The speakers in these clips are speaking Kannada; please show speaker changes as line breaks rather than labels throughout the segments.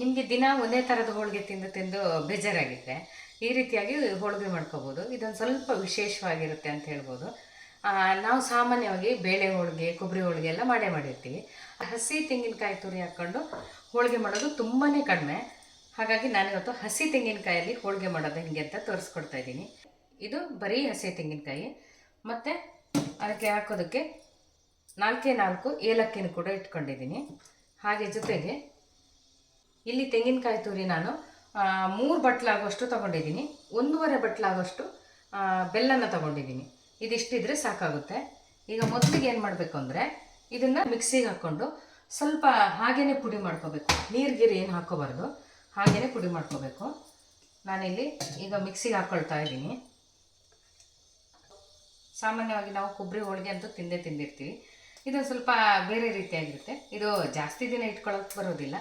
ನಿಮಗೆ ದಿನ ಒಂದೇ ಥರದ ಹೋಳಿಗೆ ತಿಂದು ತಿಂದು ಬೇಜಾರಾಗಿದ್ದರೆ ಈ ರೀತಿಯಾಗಿ ಹೋಳಿಗೆ ಮಾಡ್ಕೋಬೋದು. ಇದೊಂದು ಸ್ವಲ್ಪ ವಿಶೇಷವಾಗಿರುತ್ತೆ ಅಂತ ಹೇಳ್ಬೋದು. ನಾವು ಸಾಮಾನ್ಯವಾಗಿ ಬೇಳೆ ಹೋಳಿಗೆ, ಕೊಬ್ಬರಿ ಹೋಳಿಗೆ ಎಲ್ಲ ಮಾಡೇ ಮಾಡಿರ್ತೀವಿ. ಹಸಿ ತೆಂಗಿನಕಾಯಿ ತುರಿ ಹಾಕ್ಕೊಂಡು ಹೋಳಿಗೆ ಮಾಡೋದು ತುಂಬಾ ಕಡಿಮೆ. ಹಾಗಾಗಿ ನಾನಿವತ್ತು ಹಸಿ ತೆಂಗಿನಕಾಯಲ್ಲಿ ಹೋಳಿಗೆ ಮಾಡೋದು ಹಿಂಗೆ ಅಂತ ತೋರಿಸ್ಕೊಡ್ತಾ ಇದ್ದೀನಿ. ಇದು ಬರೀ ಹಸಿ ತೆಂಗಿನಕಾಯಿ. ಮತ್ತು ಅದಕ್ಕೆ ಹಾಕೋದಕ್ಕೆ ನಾಲ್ಕೇ ನಾಲ್ಕು ಏಲಕ್ಕಿನ ಕೂಡ ಇಟ್ಕೊಂಡಿದ್ದೀನಿ. ಹಾಗೆ ಜೊತೆಗೆ ಇಲ್ಲಿ ತೆಂಗಿನಕಾಯಿ ತುರಿ ನಾನು. ಮೂರು ಬಟ್ಲಾಗುವಷ್ಟು ತೊಗೊಂಡಿದ್ದೀನಿ. ಒಂದೂವರೆ ಬಟ್ಲಾಗುವಷ್ಟು ಬೆಲ್ಲನ ತೊಗೊಂಡಿದ್ದೀನಿ. ಇದಿಷ್ಟಿದ್ರೆ ಸಾಕಾಗುತ್ತೆ. ಈಗ ಮೊದಲಿಗೆ ಏನು ಮಾಡಬೇಕು ಅಂದರೆ, ಇದನ್ನು ಮಿಕ್ಸಿಗೆ ಹಾಕ್ಕೊಂಡು ಸ್ವಲ್ಪ ಹಾಗೇ ಪುಡಿ ಮಾಡ್ಕೋಬೇಕು. ನೀರು ಗಿರಿ ಏನು ಹಾಕ್ಕೋಬಾರ್ದು ಹಾಗೇ ಪುಡಿ ಮಾಡ್ಕೋಬೇಕು. ನಾನಿಲ್ಲಿ ಈಗ ಮಿಕ್ಸಿಗೆ ಹಾಕ್ಕೊಳ್ತಾ ಇದ್ದೀನಿ. ಸಾಮಾನ್ಯವಾಗಿ ನಾವು ಕೊಬ್ಬರಿ, ಹೋಳಿಗೆ ಅಂತೂ ತಿಂದೇ ತಿಂದಿರ್ತೀವಿ. ಇದು ಸ್ವಲ್ಪ ಬೇರೆ ರೀತಿಯಾಗಿರುತ್ತೆ. ಇದು ಜಾಸ್ತಿ ದಿನ ಇಟ್ಕೊಳ್ಳೋಕೆ ಬರೋದಿಲ್ಲ.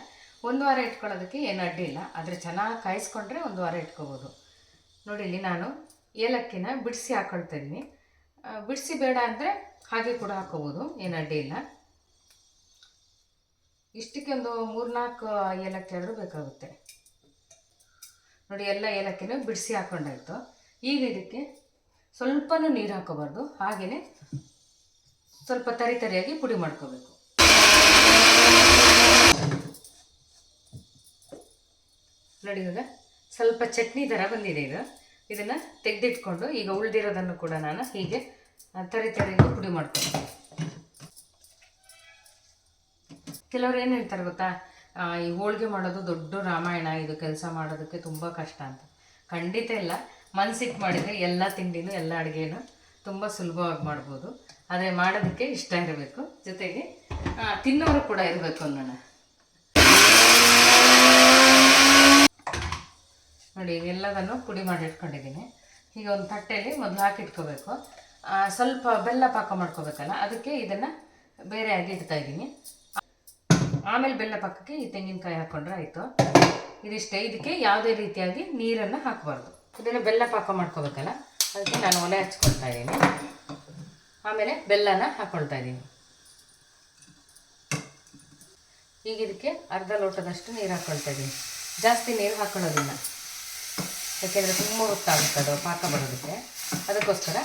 ಒಂದು ವಾರ ಇಟ್ಕೊಳ್ಳೋದಕ್ಕೆ ಏನು ಅಡ್ಡಿ ಇಲ್ಲ. ಆದರೆ ಚೆನ್ನಾಗಿ ಕಾಯಿಸ್ಕೊಂಡ್ರೆ ಒಂದು ವಾರ ಇಟ್ಕೋಬೋದು. ನೋಡಿ, ಇಲ್ಲಿ ನಾನು ಏಲಕ್ಕಿನ ಬಿಡಿಸಿ ಹಾಕ್ಕೊಳ್ತಾ ಇದ್ದೀನಿ. ಬಿಡಿಸಿ ಬೇಡ ಅಂದರೆ ಹಾಗೆ ಕೂಡ ಹಾಕೋಬೋದು. ಏನು ಅಡ್ಡಿ ಇಲ್ಲ. ಇಷ್ಟಕ್ಕೆ ಒಂದು ಮೂರ್ನಾಲ್ಕು ಏಲಕ್ಕಿ ಆದರೂ ಬೇಕಾಗುತ್ತೆ. ನೋಡಿ, ಎಲ್ಲ ಏಲಕ್ಕಿನೂ ಬಿಡಿಸಿ ಹಾಕ್ಕೊಂಡಾಯ್ತು ಈಗ ಇದಕ್ಕೆ ಸ್ವಲ್ಪನೂ ನೀರು ಹಾಕೋಬಾರ್ದು. ಹಾಗೆಯೇ ಸ್ವಲ್ಪ ತರಿ ತರಿಯಾಗಿ ಪುಡಿ ಮಾಡ್ಕೋಬೇಕು. ನೋಡಿ ಇವಾಗ ಸ್ವಲ್ಪ ಚಟ್ನಿ ಥರ ಬಂದಿದೆ ಇದು. ಇದನ್ನು ತೆಗೆದಿಟ್ಕೊಂಡು ಈಗ ಉಳಿದಿರೋದನ್ನು ಕೂಡ ನಾನು ಹೀಗೆ ತರಿ ತರಿಯಾಗಿ ಪುಡಿ ಮಾಡ್ತೀನಿ ಕೆಲವ್ರು ಏನು ಹೇಳ್ತಾರೆ ಗೊತ್ತಾ? ಈ ಹೋಳಿಗೆ ಮಾಡೋದು ದೊಡ್ಡ ರಾಮಾಯಣ, ಇದು ಕೆಲಸ ಮಾಡೋದಕ್ಕೆ ತುಂಬ ಕಷ್ಟ ಅಂತ. ಖಂಡಿತ ಇಲ್ಲ. ಮನ್ಸಿಟ್ಟು ಮಾಡಿದರೆ ಎಲ್ಲ ತಿಂಡಿನೂ, ಎಲ್ಲ ಅಡುಗೆನೂ ತುಂಬ ಸುಲಭವಾಗಿ ಮಾಡ್ಬೋದು. ಆದರೆ ಮಾಡೋದಕ್ಕೆ ಇಷ್ಟ ಇರಬೇಕು. ಜೊತೆಗೆ ತಿನ್ನೋರು ಕೂಡ ಇರಬೇಕು ಅನ್ನೋಣ. ನೋಡಿ, ಎಲ್ಲದನ್ನು ಪುಡಿ ಮಾಡಿ ಇಟ್ಕೊಂಡಿದ್ದೀನಿ. ಈಗ ಒಂದು ತಟ್ಟೆಯಲ್ಲಿ ಮೊದಲು ಹಾಕಿಟ್ಕೋಬೇಕು. ಸ್ವಲ್ಪ ಬೆಲ್ಲ ಪಾಕ ಮಾಡ್ಕೋಬೇಕಲ್ಲ, ಅದಕ್ಕೆ ಇದನ್ನು ಬೇರೆಯಾಗಿ ಇಡ್ತಾ ಇದ್ದೀನಿ. ಆಮೇಲೆ ಬೆಲ್ಲ ಪಾಕಕ್ಕೆ ಈ ತೆಂಗಿನಕಾಯಿ ಹಾಕ್ಕೊಂಡ್ರೆ ಆಯಿತು. ಇದಿಷ್ಟೇ, ಇದಕ್ಕೆ ಯಾವುದೇ ರೀತಿಯಾಗಿ ನೀರನ್ನು ಹಾಕಬಾರ್ದು. ಇದನ್ನು ಬೆಲ್ಲ ಪಾಕ ಮಾಡ್ಕೋಬೇಕಲ್ಲ, ಅದಕ್ಕೆ ನಾನು ಒಲೆ ಹಚ್ಕೊಳ್ತಾ ಇದ್ದೀನಿ. ಆಮೇಲೆ ಬೆಲ್ಲನ ಹಾಕ್ಕೊಳ್ತಾ ಇದ್ದೀನಿ. ಈಗ ಇದಕ್ಕೆ ಅರ್ಧ ಲೋಟದಷ್ಟು ನೀರು ಹಾಕ್ಕೊಳ್ತಾ ಇದ್ದೀನಿ. ಜಾಸ್ತಿ ನೀರು ಹಾಕ್ಕೊಳ್ಳೋದಿಲ್ಲ ಯಾಕೆಂದರೆ ತುಂಬ ಹೊತ್ತಾಗುತ್ತೆ ಅದು ಪಾಕ ಬರೋದಕ್ಕೆ. ಅದಕ್ಕೋಸ್ಕರ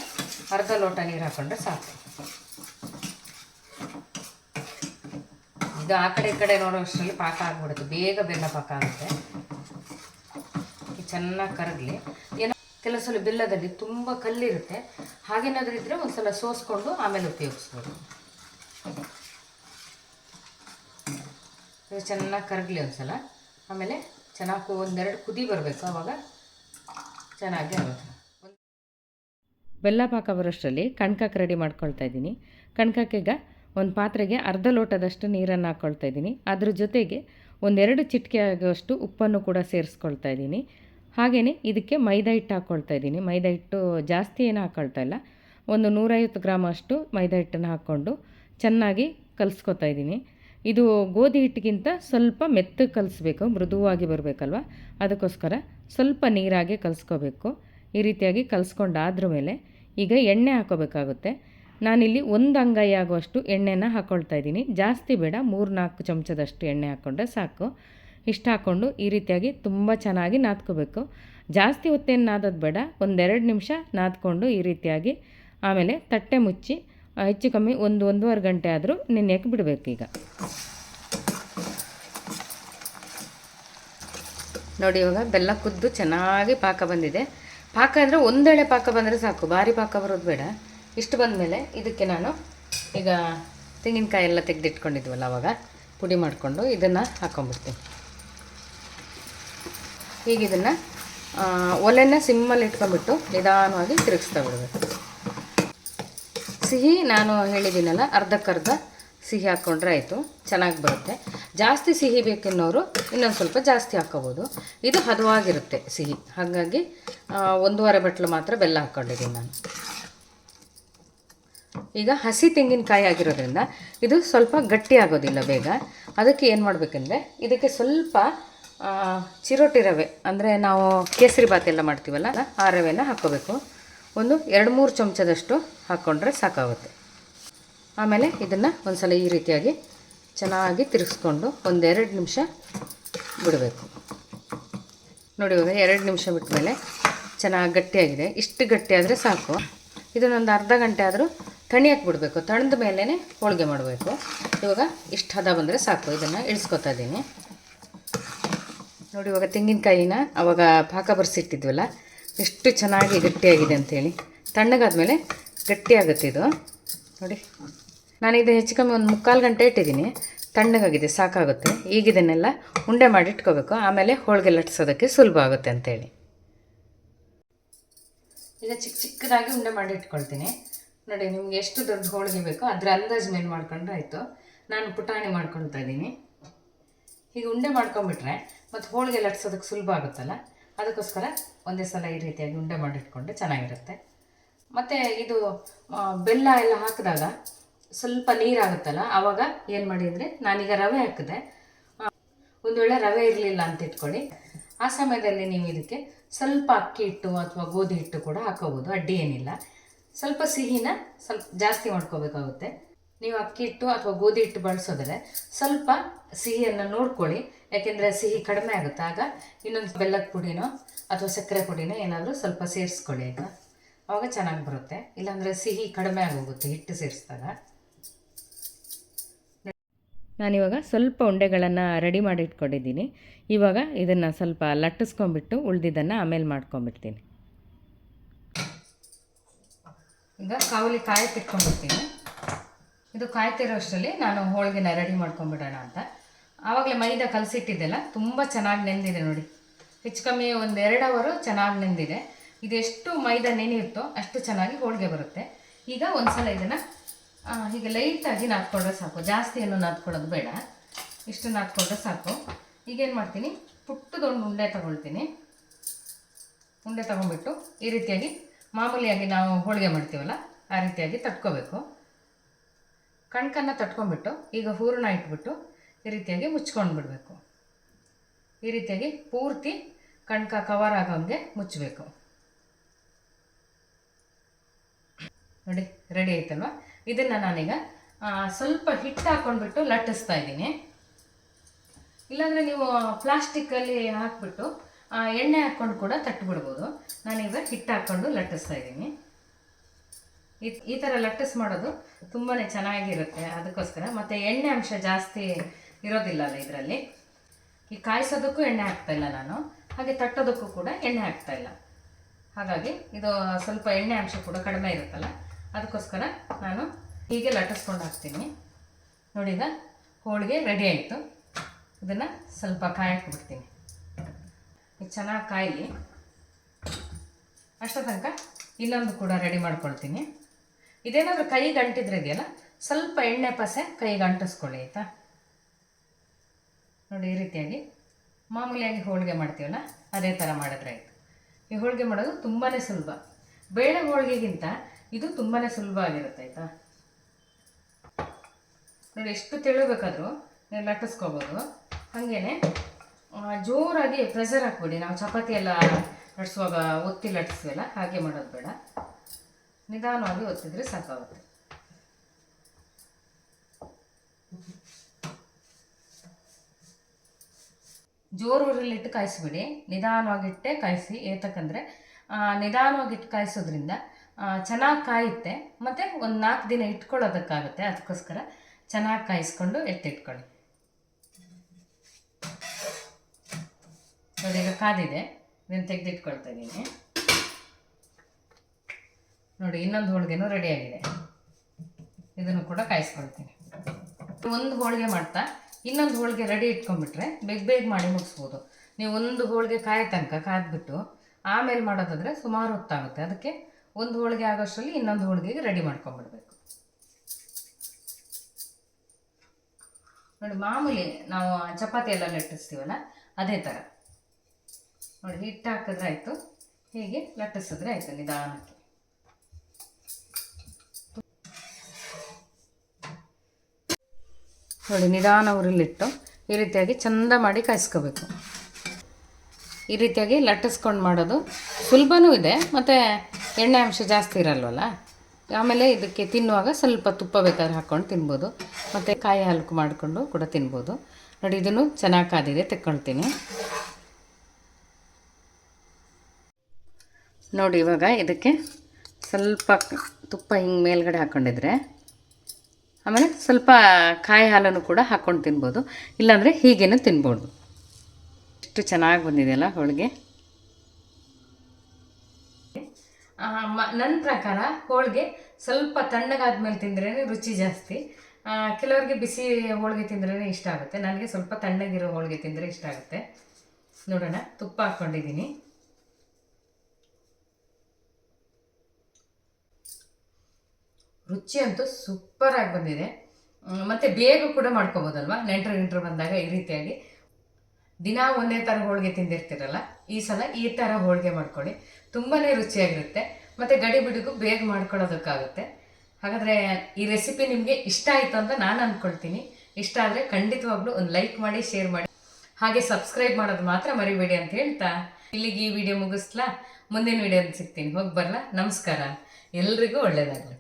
ಅರ್ಧ ಲೋಟ ನೀರು ಹಾಕ್ಕೊಂಡ್ರೆ ಸಾಕು. ಇದು ಆ ಕಡೆ ಈ ಕಡೆ ನೋಡೋಷ್ಟರಲ್ಲಿ ಪಾಕ ಆಗ್ಬಿಡುತ್ತೆ. ಬೇಗ ಬೆಲ್ಲ ಪಾಕ ಆಗುತ್ತೆ. ಚೆನ್ನಾಗಿ ಕರಗಲಿ. ಏನೋ ಕೆಲವು ಸಲ ಬೆಲ್ಲದಲ್ಲಿ ತುಂಬ ಕಲ್ಲಿರುತ್ತೆ. ಹಾಗೇನಾದರೂ ಇದ್ದರೆ ಒಂದು ಸಲ ಸೋಸ್ಕೊಂಡು ಆಮೇಲೆ ಉಪಯೋಗಿಸ್ಬೋದು. ಚೆನ್ನಾಗಿ ಕರಗಲಿ ಒಂದು ಸಲ ಆಮೇಲೆ ಚೆನ್ನಾಗಿ ಒಂದೆರಡು ಕುದಿ ಬರಬೇಕು. ಆವಾಗ ಚೆನ್ನಾಗಿ ಬೆಲ್ಲ ಪಾಕ ಬರೋಷ್ಟರಲ್ಲಿ ಕಣ್ಕಕ್ಕೆ ರೆಡಿ ಮಾಡ್ಕೊಳ್ತಾ ಇದ್ದೀನಿ. ಕಣ್ಕಕ್ಕೀಗ ಒಂದು ಪಾತ್ರೆಗೆ ಅರ್ಧ ಲೋಟದಷ್ಟು ನೀರನ್ನು ಹಾಕ್ಕೊಳ್ತಾ ಇದ್ದೀನಿ. ಅದ್ರ ಜೊತೆಗೆ ಒಂದೆರಡು ಚಿಟಿಕೆ ಆಗುವಷ್ಟು ಉಪ್ಪನ್ನು ಕೂಡ ಸೇರಿಸ್ಕೊಳ್ತಾ ಇದ್ದೀನಿ. ಹಾಗೆಯೇ ಇದಕ್ಕೆ ಮೈದಾ ಹಿಟ್ಟು ಹಾಕ್ಕೊಳ್ತಾ ಇದ್ದೀನಿ. ಮೈದಾ ಹಿಟ್ಟು ಜಾಸ್ತಿ ಏನು ಹಾಕ್ಕೊಳ್ತಾ ಇಲ್ಲ. ಒಂದು ನೂರೈವತ್ತು ಗ್ರಾಮ್ ಅಷ್ಟು ಮೈದಾ ಹಿಟ್ಟನ್ನು ಹಾಕ್ಕೊಂಡು ಚೆನ್ನಾಗಿ ಕಲಿಸ್ಕೊತಾ ಇದ್ದೀನಿ. ಇದು ಗೋಧಿ ಹಿಟ್ಟಿಗಿಂತ ಸ್ವಲ್ಪ ಮೆತ್ತಗೆ ಕಲಿಸ್ಬೇಕು, ಮೃದುವಾಗಿ ಬರಬೇಕಲ್ವ? ಅದಕ್ಕೋಸ್ಕರ ಸ್ವಲ್ಪ ನೀರಾಗೆ ಕಲಿಸ್ಕೋಬೇಕು. ಈ ರೀತಿಯಾಗಿ ಕಲಿಸ್ಕೊಂಡಾದ್ರ ಮೇಲೆ ಈಗ ಎಣ್ಣೆ ಹಾಕೋಬೇಕಾಗುತ್ತೆ. ನಾನಿಲ್ಲಿ ಒಂದು ಅಂಗೈ ಆಗುವಷ್ಟು ಎಣ್ಣೆನ ಹಾಕ್ಕೊಳ್ತಾ ಇದ್ದೀನಿ. ಜಾಸ್ತಿ ಬೇಡ ಮೂರು ನಾಲ್ಕು ಚಮಚದಷ್ಟು ಎಣ್ಣೆ ಹಾಕ್ಕೊಂಡ್ರೆ ಸಾಕು. ಇಷ್ಟು ಹಾಕ್ಕೊಂಡು ಈ ರೀತಿಯಾಗಿ ತುಂಬ ಚೆನ್ನಾಗಿ ನಾದ್ಕೋಬೇಕು. ಜಾಸ್ತಿ ಹೊತ್ತೇನು ನಾದೋದು ಬೇಡ, ಒಂದೆರಡು ನಿಮಿಷ ನಾದ್ಕೊಂಡು ಈ ರೀತಿಯಾಗಿ ಆಮೇಲೆ ತಟ್ಟೆ ಮುಚ್ಚಿ ಹೆಚ್ಚು ಕಮ್ಮಿ ಒಂದು ಒಂದೂವರೆ ಗಂಟೆ ಆದರೂ ಬಿಡಬೇಕು ಈಗ? ನೋಡಿ, ಇವಾಗ ಬೆಲ್ಲ ಕುದ್ದು ಚೆನ್ನಾಗಿ ಪಾಕ ಬಂದಿದೆ. ಪಾಕ ಅಂದರೆ ಒಂದೆಳೆ ಪಾಕ ಬಂದರೆ ಸಾಕು, ಭಾರಿ ಪಾಕ ಬರೋದು ಬೇಡ. ಇಷ್ಟು ಬಂದಮೇಲೆ ಇದಕ್ಕೆ ನಾನು ಈಗ ತೆಂಗಿನಕಾಯಿ ಎಲ್ಲ ತೆಗೆದಿಟ್ಕೊಂಡಿದ್ವಲ್ಲ ಅವಾಗ, ಪುಡಿ ಮಾಡಿಕೊಂಡು ಇದನ್ನು ಹಾಕ್ಕೊಂಬಿಡ್ತೀನಿ ಈಗ ಇದನ್ನು ಒಲೆನ ಸಿಮ್ಮಲ್ಲಿ ಇಟ್ಕೊಂಡ್ಬಿಟ್ಟು ನಿಧಾನವಾಗಿ ತಿರುಗಿಸ್ತಾ ಬಿಡಬೇಕು. ಸಿಹಿ ನಾನು ಹೇಳಿದ್ದೀನಲ್ಲ, ಅರ್ಧಕ್ಕರ್ಧ ಸಿಹಿ ಹಾಕ್ಕೊಂಡ್ರೆ ಆಯಿತು, ಚೆನ್ನಾಗಿ ಬರುತ್ತೆ. ಜಾಸ್ತಿ ಸಿಹಿ ಬೇಕೆನ್ನೋರು ಇನ್ನೊಂದು ಸ್ವಲ್ಪ ಜಾಸ್ತಿ ಹಾಕ್ಕೋಬೋದು ಇದು ಹದವಾಗಿರುತ್ತೆ ಸಿಹಿ. ಹಾಗಾಗಿ ಒಂದೂವರೆ ಬಟ್ಲು ಮಾತ್ರ ಬೆಲ್ಲ ಹಾಕ್ಕೊಂಡಿದ್ದೀನಿ ನಾನು. ಈಗ ಹಸಿ ತೆಂಗಿನಕಾಯಿ ಆಗಿರೋದ್ರಿಂದ ಇದು ಸ್ವಲ್ಪ ಗಟ್ಟಿ ಆಗೋದಿಲ್ಲ ಬೇಗ. ಅದಕ್ಕೆ ಏನು ಮಾಡಬೇಕಂದ್ರೆ, ಇದಕ್ಕೆ ಸ್ವಲ್ಪ ಚಿರೋಟಿ ರವೆ, ಅಂದರೆ ನಾವು ಕೇಸರಿ ಬಾತ್ ಎಲ್ಲ ಮಾಡ್ತೀವಲ್ಲ, ಆ ರವೆನ ಹಾಕ್ಕೋಬೇಕು ಒಂದು ಎರಡು ಮೂರು ಚಮಚದಷ್ಟು ಹಾಕ್ಕೊಂಡ್ರೆ ಸಾಕಾಗುತ್ತೆ. ಆಮೇಲೆ ಇದನ್ನು ಒಂದು ಸಲ ಈ ರೀತಿಯಾಗಿ ಚೆನ್ನಾಗಿ ತಿರುಗಿಸ್ಕೊಂಡು ಒಂದೆರಡು ನಿಮಿಷ ಬಿಡಬೇಕು. ನೋಡಿ ಇವಾಗ ಎರಡು ನಿಮಿಷ ಬಿಟ್ಟ ಮೇಲೆ ಚೆನ್ನಾಗಿ ಗಟ್ಟಿಯಾಗಿದೆ. ಇಷ್ಟು ಗಟ್ಟಿ ಆದರೆ ಸಾಕು. ಇದನ್ನೊಂದು ಅರ್ಧ ಗಂಟೆ ಆದರೂ ತಣಿಯಕ್ಕೆ ಬಿಡಬೇಕು. ತಣ್ದ ಮೇಲೇ ಹೋಳಿಗೆ ಮಾಡಬೇಕು. ಇವಾಗ ಇಷ್ಟು ಹದ ಬಂದರೆ ಸಾಕು. ಇದನ್ನು ಇಳಿಸ್ಕೊತಾ ಇದ್ದೀನಿ. ನೋಡಿ, ಇವಾಗ ತೆಂಗಿನಕಾಯಿನ ಅವಾಗ ಪಾಕ ಬರ್ಸಿಟ್ಟಿದ್ವಲ್ಲ ಎಷ್ಟು ಚೆನ್ನಾಗಿ ಗಟ್ಟಿಯಾಗಿದೆ ಅಂಥೇಳಿ ತಣ್ಣಗಾದ್ಮೇಲೆ ಗಟ್ಟಿಯಾಗುತ್ತೆ ಇದು. ನೋಡಿ. ನಾನು ಇದು ಹೆಚ್ಚು ಕಮ್ಮಿ ಒಂದು ಮುಕ್ಕಾಲು ಗಂಟೆ ಇಟ್ಟಿದ್ದೀನಿ. ತಣ್ಣಗಾಗಿದೆ, ಸಾಕಾಗುತ್ತೆ. ಈಗ ಇದನ್ನೆಲ್ಲ ಉಂಡೆ ಮಾಡಿ ಇಟ್ಕೋಬೇಕು. ಆಮೇಲೆ ಹೋಳಿಗೆ ಲಟ್ಸೋದಕ್ಕೆ ಸುಲಭ ಆಗುತ್ತೆ ಅಂಥೇಳಿ ಈಗ ಚಿಕ್ಕ ಚಿಕ್ಕದಾಗಿ ಉಂಡೆ ಮಾಡಿ ಇಟ್ಕೊಳ್ತೀನಿ. ನೋಡಿ, ನಿಮ್ಗೆ ಎಷ್ಟು ದೊಡ್ಡ ಹೋಳಿಗೆ ಬೇಕೋ ಅದರ ಅಂದಾಜು ಮೇಲೆ ಮಾಡ್ಕೊಂಡ್ರೆ ಆಯಿತು. ನಾನು ಪುಟಾಣಿ ಮಾಡ್ಕೊಳ್ತಾ ಇದ್ದೀನಿ. ಹೀಗೆ ಉಂಡೆ ಮಾಡ್ಕೊಂಬಿಟ್ರೆ ಮತ್ತು ಹೋಳಿಗೆ ಲಟ್ಸೋದಕ್ಕೆ ಸುಲಭ ಆಗುತ್ತಲ್ಲ? ಅದಕ್ಕೋಸ್ಕರ ಒಂದೇ ಸಲ ಈ ರೀತಿಯಾಗಿ ಉಂಡೆ ಮಾಡಿಟ್ಕೊಂಡು ಚೆನ್ನಾಗಿರುತ್ತೆ. ಮತ್ತು ಇದು ಬೆಲ್ಲ ಎಲ್ಲ ಹಾಕಿದಾಗ ಸ್ವಲ್ಪ ನೀರಾಗುತ್ತಲ್ಲ ಆವಾಗ ಏನು ಮಾಡಿದರೆ ನಾನೀಗ ರವೆ ಹಾಕಿದೆ. ಒಂದು ವೇಳೆ ರವೆ ಇರಲಿಲ್ಲ ಅಂತ ಇಟ್ಕೊಳ್ಳಿ. ಆ ಸಮಯದಲ್ಲಿ ನೀವು ಇದಕ್ಕೆ ಸ್ವಲ್ಪ ಅಕ್ಕಿ ಹಿಟ್ಟು ಅಥವಾ ಗೋಧಿ ಹಿಟ್ಟು ಕೂಡ ಹಾಕೋಬೋದು, ಅಡ್ಡಿ ಏನಿಲ್ಲ. ಸ್ವಲ್ಪ ಸಿಹಿನ ಸ್ವಲ್ಪ ಜಾಸ್ತಿ ಮಾಡ್ಕೋಬೇಕಾಗುತ್ತೆ. ನೀವು ಅಕ್ಕಿ ಹಿಟ್ಟು ಅಥವಾ ಗೋಧಿ ಹಿಟ್ಟು ಬಳಸೋದ್ರೆ ಸ್ವಲ್ಪ ಸಿಹಿಯನ್ನು ನೋಡ್ಕೊಳ್ಳಿ. ಯಾಕೆಂದರೆ ಸಿಹಿ ಕಡಿಮೆ ಆಗುತ್ತೆ. ಆಗ ಇನ್ನೊಂದು ಬೆಲ್ಲದ ಪುಡಿನೋ ಅಥವಾ ಸಕ್ಕರೆ ಪುಡಿನೋ ಏನಾದರೂ ಸ್ವಲ್ಪ ಸೇರಿಸ್ಕೊಳ್ಳಿ ಈಗ ಆವಾಗ ಚೆನ್ನಾಗಿ ಬರುತ್ತೆ. ಇಲ್ಲಾಂದರೆ ಸಿಹಿ ಕಡಿಮೆ ಆಗೋಗುತ್ತೆ ಹಿಟ್ಟು ಸೇರಿಸಿದಾಗ. ನಾನಿವಾಗ ಸ್ವಲ್ಪ ಉಂಡೆಗಳನ್ನು ರೆಡಿ ಮಾಡಿ ಇಟ್ಕೊಂಡಿದ್ದೀನಿ. ಇವಾಗ ಇದನ್ನು ಸ್ವಲ್ಪ ಲಟ್ಟಿಸ್ಕೊಂಬಿಟ್ಟು ಉಳ್ದಿದ್ದನ್ನು ಆಮೇಲೆ ಮಾಡ್ಕೊಂಬಿಡ್ತೀನಿ ಈಗ ಕಾವಲಿ ಕಾಯಕ್ಕೆ ಇಟ್ಕೊಂಡ್ಬಿಡ್ತೀನಿ ಇದು ಕಾಯ್ತಿರೋ ಅಷ್ಟರಲ್ಲಿ ನಾನು ಹೋಳಿಗೆನ ರೆಡಿ ಮಾಡ್ಕೊಂಬಿಡೋಣ ಅಂತ. ಆವಾಗಲೇ ಮೈದಾ ಕಲಸಿಟ್ಟಿದ್ದೆಲ್ಲ, ತುಂಬ ಚೆನ್ನಾಗಿ ನೆಂದಿದೆ ನೋಡಿ. ಹೆಚ್ಚು ಕಮ್ಮಿ ಒಂದು ಎರಡು ಅವರು ಚೆನ್ನಾಗಿ ನೆಂದಿದೆ. ಇದೆಷ್ಟು ಮೈದಾ ನೆನೆಯುತ್ತೋ ಅಷ್ಟು ಚೆನ್ನಾಗಿ ಹೋಳಿಗೆ ಬರುತ್ತೆ. ಈಗ ಒಂದ್ಸಲ ಇದನ್ನು ಹೀಗೆ ಲೈಟಾಗಿ ನಾದ್ಕೊಂಡ್ರೆ ಸಾಕು. ಜಾಸ್ತಿ ಏನು ನಾದ್ಕೊಳ್ಳೋದು ಬೇಡ. ಇಷ್ಟು ನಾದ್ಕೊಂಡ್ರೆ ಸಾಕು. ಈಗೇನು ಮಾಡ್ತೀನಿ? ಪುಟ್ಟದೊಂದು ಉಂಡೆ ತಗೊಳ್ತೀನಿ. ಉಂಡೆ ತಗೊಂಡ್ಬಿಟ್ಟು ಈ ರೀತಿಯಾಗಿ, ಮಾಮೂಲಿಯಾಗಿ ನಾವು ಹೋಳಿಗೆ ಮಾಡ್ತೀವಲ್ಲ, ಆ ರೀತಿಯಾಗಿ ತಟ್ಕೋಬೇಕು. ಕಣ್ಕನ್ನು ತಟ್ಕೊಂಡ್ಬಿಟ್ಟು, ಈಗ ಹೂರಣ ಇಟ್ಬಿಟ್ಟು ಈ ರೀತಿಯಾಗಿ ಮುಚ್ಕೊಂಡು ಬಿಡಬೇಕು ಈ ರೀತಿಯಾಗಿ ಪೂರ್ತಿ ಕಣ್ಕ ಕವರ್ ಆಗೋಂಗೆ ಮುಚ್ಚಬೇಕು ನೋಡಿ ರೆಡಿ ಆಯ್ತಲ್ವ? ಇದನ್ನು ನಾನೀಗ ಸ್ವಲ್ಪ ಹಿಟ್ಟು ಹಾಕ್ಕೊಂಡ್ಬಿಟ್ಟು ಲಟ್ಟಿಸ್ತಾ ಇದ್ದೀನಿ. ಇಲ್ಲಾಂದರೆ ನೀವು ಪ್ಲಾಸ್ಟಿಕ್ಕಲ್ಲಿ ಹಾಕ್ಬಿಟ್ಟು ಎಣ್ಣೆ ಹಾಕ್ಕೊಂಡು ಕೂಡ ತಟ್ಟಿಬಿಡ್ಬೋದು ನಾನೀಗ ಹಿಟ್ಟು ಹಾಕ್ಕೊಂಡು ಲಟ್ಟಿಸ್ತಾ ಇದ್ದೀನಿ. ಈ ಈ ಥರ ಲಟ್ಟಿಸ್ ಮಾಡೋದು ತುಂಬಾ ಚೆನ್ನಾಗಿರುತ್ತೆ ಅದಕ್ಕೋಸ್ಕರ. ಮತ್ತು ಎಣ್ಣೆ ಅಂಶ ಜಾಸ್ತಿ ಇರೋದಿಲ್ಲ ಅಲ್ಲ ಇದರಲ್ಲಿ. ಈ ಕಾಯಿಸೋದಕ್ಕೂ ಎಣ್ಣೆ ಹಾಕ್ತಾ ಇಲ್ಲ ನಾನು. ಹಾಗೆ ತಟ್ಟೋದಕ್ಕೂ ಕೂಡ ಎಣ್ಣೆ ಹಾಕ್ತಾ ಇಲ್ಲ. ಹಾಗಾಗಿ ಇದು ಸ್ವಲ್ಪ ಎಣ್ಣೆ ಅಂಶ ಕೂಡ ಕಡಿಮೆ ಇರುತ್ತಲ್ಲ, ಅದಕ್ಕೋಸ್ಕರ ನಾನು ಹೀಗೆ ಲಟ್ಟಿಸ್ಕೊಂಡು ಹಾಕ್ತೀನಿ. ನೋಡಿದ ಹೋಳಿಗೆ ರೆಡಿ ಆಯಿತು. ಇದನ್ನು ಸ್ವಲ್ಪ ಕಾಯಕ್ಬಿಡ್ತೀನಿ ಇದು ಚೆನ್ನಾಗಿ ಕಾಯಿ ಅಷ್ಟೋ ತನಕ ಇನ್ನೊಂದು ಕೂಡ ರೆಡಿ ಮಾಡ್ಕೊಳ್ತೀನಿ. ಇದೇನಾದರೂ ಕೈ ಗಂಟಿದ್ರೆ ಇದೆಯಲ್ಲ? ಸ್ವಲ್ಪ ಎಣ್ಣೆ ಪಸೆ ಕೈಗೆ ಅಂಟಿಸ್ಕೊಳ್ಳಿ ಆಯಿತಾ? ನೋಡಿ, ಈ ರೀತಿಯಾಗಿ ಮಾಮೂಲಿಯಾಗಿ ಹೋಳಿಗೆ ಮಾಡ್ತೀವಲ್ಲ, ಅದೇ ಥರ ಮಾಡಿದ್ರೆ ಆಯಿತು. ಈ ಹೋಳಿಗೆ ಮಾಡೋದು ತುಂಬಾ ಸುಲಭ. ಬೇಳೆ ಹೋಳಿಗೆಗಿಂತ ಇದು ತುಂಬಾ ಸುಲಭ ಆಗಿರುತ್ತೆ, ಆಯಿತಾ? ನೋಡಿ, ಎಷ್ಟು ತೆಳಬೇಕಾದ್ರೂ ನೀವು ಲಟ್ಟಿಸ್ಕೋಬೋದು. ಹಾಗೇನೆ ಜೋರಾಗಿ ಪ್ರೆಷರ್ ಹಾಕ್ಬಿಡಿ. ನಾವು ಚಪಾತಿ ಎಲ್ಲ ಲಟ್ಸುವಾಗ ಒತ್ತಿ ಲಟ್ಟಿಸ್ವಲ್ಲ ಹಾಗೆ ಮಾಡೋದು ಬೇಡ. ನಿಧಾನವಾಗಿ ಒತ್ತಿದ್ರೆ ಸಾಕಾಗುತ್ತೆ. ಜೋರು ಉರಿಲಿಟ್ಟು ಕಾಯಿಸಿಬಿಡಿ. ನಿಧಾನವಾಗಿಟ್ಟೆ ಕಾಯಿಸಿ, ಏತಕ್ಕಂದರೆ ನಿಧಾನವಾಗಿಟ್ಟು ಕಾಯಿಸೋದ್ರಿಂದ ಚೆನ್ನಾಗಿ ಕಾಯುತ್ತೆ. ಮತ್ತು ಒಂದು ನಾಲ್ಕು ದಿನ ಇಟ್ಕೊಳ್ಳೋದಕ್ಕಾಗುತ್ತೆ. ಅದಕ್ಕೋಸ್ಕರ ಚೆನ್ನಾಗಿ ಕಾಯಿಸ್ಕೊಂಡು ಎತ್ತಿಟ್ಕೊಳ್ಳಿ. ಈಗ ಕಾದಿದೆ. ಇದನ್ನು ತೆಗೆದಿಟ್ಕೊಳ್ತಾ ಇದ್ದೀನಿ. ನೋಡಿ, ಇನ್ನೊಂದು ಹೋಳಿಗೆನೂ ರೆಡಿಯಾಗಿದೆ ಇದನ್ನು ಕೂಡ ಕಾಯಿಸ್ಕೊಳ್ತೀನಿ. ಒಂದು ಹೋಳಿಗೆ ಮಾಡ್ತಾ, ಇನ್ನೊಂದು ಹೋಳಿಗೆ ರೆಡಿ ಇಟ್ಕೊಂಡ್ಬಿಟ್ರೆ ಬೇಗ ಬೇಗ ಮಾಡಿ ಮುಗಿಸ್ಬೋದು. ನೀವು ಒಂದು ಹೋಳಿಗೆ ಕಾಯೋ ತನಕ ಕಾದ್ಬಿಟ್ಟು ಆಮೇಲೆ ಮಾಡೋದಾದರೆ ಸುಮಾರು ಹೊತ್ತಾಗುತ್ತೆ. ಅದಕ್ಕೆ ಒಂದು ಹೋಳಿಗೆ ಆಗೋಷ್ಟರಲ್ಲಿ ಇನ್ನೊಂದು ಹೋಳಿಗೆಗೆ ರೆಡಿ ಮಾಡ್ಕೊಂಡ್ಬಿಡ್ಬೇಕು. ನೋಡಿ, ಮಾಮೂಲಿ ನಾವು ಚಪಾತಿ ಎಲ್ಲ ಲಟ್ಟಿಸ್ತೀವಲ್ಲ, ಅದೇ ಥರ. ನೋಡಿ, ಹಿಟ್ಟು ಹಾಕಿದ್ರೆ ಆಯಿತು, ಹೀಗೆ ಲಟ್ಟಿಸಿದ್ರೆ ಆಯಿತು ನಿಧಾನಕ್ಕೆ. ನೋಡಿ, ನಿಧಾನ ಉರಿಲಿಟ್ಟು ಈ ರೀತಿಯಾಗಿ ಚಂದ ಮಾಡಿ ಕಾಯಿಸ್ಕೋಬೇಕು. ಈ ರೀತಿಯಾಗಿ ಲಟ್ಟಿಸ್ಕೊಂಡು ಮಾಡೋದು ಸುಲಭನೂ ಇದೆ, ಮತ್ತು ಎಣ್ಣೆ ಅಂಶ ಜಾಸ್ತಿ ಇರಲ್ವಲ್ಲ? ಆಮೇಲೆ ಇದಕ್ಕೆ ತಿನ್ನುವಾಗ ಸ್ವಲ್ಪ ತುಪ್ಪ ಬೇಕಾದ್ರೆ ಹಾಕ್ಕೊಂಡು ತಿನ್ಬೋದು, ಮತ್ತು ಕಾಯಿ ಹಾಲು ಮಾಡಿಕೊಂಡು ಕೂಡ ತಿನ್ಬೋದು. ನೋಡಿ, ಇದನ್ನು ಚೆನ್ನಾಗಿ ಕಾದಿದೆ, ತೆಕ್ಕೊಳ್ತೀನಿ. ನೋಡಿ, ಇವಾಗ ಇದಕ್ಕೆ ಸ್ವಲ್ಪ ತುಪ್ಪ ಹಿಂಗೆ ಮೇಲ್ಗಡೆ ಹಾಕ್ಕೊಂಡಿದ್ರೆ ಆಮೇಲೆ ಸ್ವಲ್ಪ ಕಾಯಿ ಹಾಲನ್ನು ಕೂಡ ಹಾಕ್ಕೊಂಡು ತಿನ್ಬೋದು. ಇಲ್ಲಾಂದರೆ ಹೀಗೇನು ತಿನ್ಬೋದು. ಇಷ್ಟು ಚೆನ್ನಾಗಿ ಬಂದಿದೆಯಲ್ಲ ಹೋಳಿಗೆ? ನನ್ನ ಪ್ರಕಾರ ಹೋಳಿಗೆ ಸ್ವಲ್ಪ ತಣ್ಣಗಾದ್ಮೇಲೆ ತಿಂದ್ರೇ ರುಚಿ ಜಾಸ್ತಿ. ಕೆಲವರಿಗೆ ಬಿಸಿ ಹೋಳಿಗೆ ತಿಂದ್ರೇ ಇಷ್ಟ ಆಗುತ್ತೆ. ನನಗೆ ಸ್ವಲ್ಪ ತಣ್ಣಗಿರೋ ಹೋಳಿಗೆ ತಿಂದರೆ ಇಷ್ಟ ಆಗುತ್ತೆ. ನೋಡೋಣ, ತುಪ್ಪ ಹಾಕ್ಕೊಂಡಿದ್ದೀನಿ ರುಚಿ ಅಂತೂ ಸೂಪರಾಗಿ ಬಂದಿದೆ. ಮತ್ತೆ ಬೇಗ ಕೂಡ ಮಾಡ್ಕೋಬೋದಲ್ವಾ? ನೆಂಟರು ನೆಂಟರು ಬಂದಾಗ ಈ ರೀತಿಯಾಗಿ. ದಿನ ಒಂದೇ ಥರ ಹೋಳಿಗೆ ತಿಂದಿರ್ತೀರಲ್ಲ, ಈ ಸಲ ಈ ಥರ ಹೋಳಿಗೆ ಮಾಡ್ಕೊಳ್ಳಿ. ತುಂಬಾ ರುಚಿಯಾಗಿರುತ್ತೆ. ಮತ್ತು ಗಡಿ ಬಿಡಿಗೂ ಬೇಗ ಮಾಡ್ಕೊಳ್ಳೋದಕ್ಕಾಗುತ್ತೆ. ಹಾಗಾದರೆ ಈ ರೆಸಿಪಿ ನಿಮಗೆ ಇಷ್ಟ ಆಯಿತು ಅಂತ ನಾನು ಅಂದ್ಕೊಳ್ತೀನಿ ಇಷ್ಟ ಆದರೆ ಖಂಡಿತವಾಗ್ಲೂ ಒಂದು ಲೈಕ್ ಮಾಡಿ ಶೇರ್ ಮಾಡಿ. ಹಾಗೆ ಸಬ್ಸ್ಕ್ರೈಬ್ ಮಾಡೋದು ಮಾತ್ರ ಮರಿಬೇಡಿ ಅಂತ ಹೇಳ್ತಾ. ಇಲ್ಲಿಗೆ ಈ ವಿಡಿಯೋ ಮುಗಿಸ್ಲಾ? ಮುಂದಿನ ವಿಡಿಯೋ ಸಿಗ್ತೀನಿ. ಹೋಗಿ ಬರಲಾ? ನಮಸ್ಕಾರ. ಎಲ್ರಿಗೂ ಒಳ್ಳೆಯದಾಗಲಿ